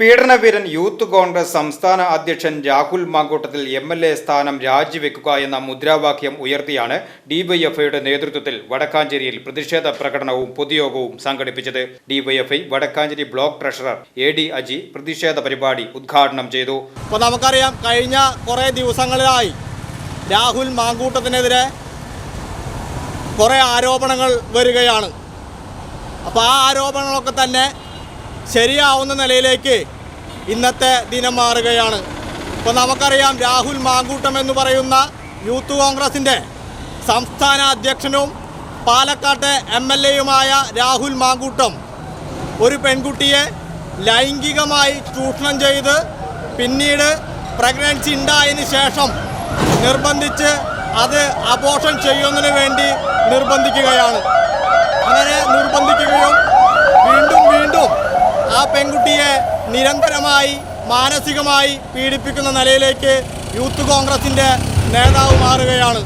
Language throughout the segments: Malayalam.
പീഡനവീരൻ യൂത്ത് കോൺഗ്രസ് സംസ്ഥാന അധ്യക്ഷൻ Rahul Mankoottathil M L A സ്ഥാനം രാജിവെക്കുക എന്ന മുദ്രാവാക്യം ഉയർത്തിയാണ് ഡിവൈഎഫ്ഐയുടെ നേതൃത്വത്തിൽ വടക്കാഞ്ചേരിയിൽ പ്രതിഷേധ പ്രകടനവും പൊതുയോഗവും സംഘടിപ്പിച്ചത്. DYFI Vadakkanchery block treasurer A D Aji പ്രതിഷേധ പരിപാടി ഉദ്ഘാടനം ചെയ്തു. ഇപ്പോൾ നമുക്കറിയാം കഴിഞ്ഞ കുറേ ദിവസങ്ങളിലായി രാഹുൽ മാങ്കൂട്ടത്തിനെതിരെ കുറേ ആരോപണങ്ങൾ വരികയാണ്. അപ്പോൾ ആ ആരോപണങ്ങളൊക്കെ തന്നെ ശരിയാവുന്ന നിലയിലേക്ക് ഇന്നത്തെ ദിനം മാറുകയാണ്. ഇപ്പോൾ നമുക്കറിയാം രാഹുൽ മാങ്കൂട്ടം എന്ന് പറയുന്ന യൂത്ത് കോൺഗ്രസിന്റെ സംസ്ഥാന അധ്യക്ഷനും പാലക്കാട്ടെ എം എൽ എയുമായ രാഹുൽ മാങ്കൂട്ടം ഒരു പെൺകുട്ടിയെ ലൈംഗികമായി ചൂഷണം ചെയ്ത് പിന്നീട് പ്രഗ്നൻസി ഉണ്ടായതിന് ശേഷം നിർബന്ധിച്ച് അത് അബോഷൻ ചെയ്യുന്നതിന് വേണ്ടി നിർബന്ധിക്കുകയാണ്. അങ്ങനെ നിർബന്ധിക്കുകയും ആ പെൺകുട്ടിയെ നിരന്തരമായി മാനസികമായി പീഡിപ്പിക്കുന്ന നിലയിലേക്ക് യൂത്ത് കോൺഗ്രസിന്റെ നേതാവ് മാറുകയാണ്.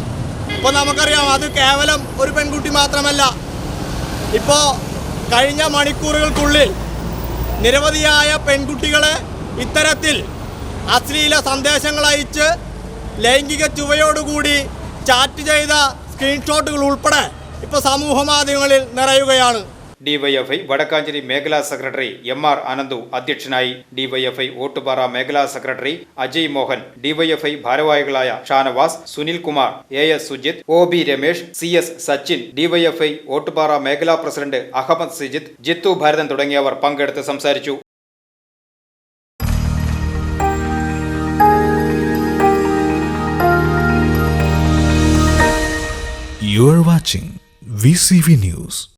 ഇപ്പോൾ നമുക്കറിയാം അത് കേവലം ഒരു പെൺകുട്ടി മാത്രമല്ല. ഇപ്പോൾ കഴിഞ്ഞ മണിക്കൂറുകൾക്കുള്ളിൽ നിരവധിയായ പെൺകുട്ടികളെ ഇത്തരത്തിൽ അശ്ലീല സന്ദേശങ്ങൾ അയച്ച് ലൈംഗിക ചുവയോടുകൂടി ചാറ്റ് ചെയ്ത സ്ക്രീൻഷോട്ടുകൾ ഉൾപ്പെടെ ഇപ്പോൾ സമൂഹ മാധ്യമങ്ങളിൽ നിറയുകയാണ്. ഡിവൈഎഫ്ഐ വടക്കാഞ്ചേരി മേഖലാ സെക്രട്ടറി എം ആർ അനന്തു അധ്യക്ഷനായി ഡിവൈഎഫ്ഐ ഓട്ടുപാറ മേഖലാ സെക്രട്ടറി അജയ് മോഹൻ ഡിവൈഎഫ്ഐ ഭാരവാഹികളായ Shanavas Sunil Kumar A S Sujith O B Ramesh C S Sachin DYFI Ottupara മേഖലാ പ്രസിഡന്റ് അഹമ്മദ് സിജിത്ത് ജിത്തു ഭാരതൻ തുടങ്ങിയവർ പങ്കെടുത്ത് സംസാരിച്ചു You are watching VCV News.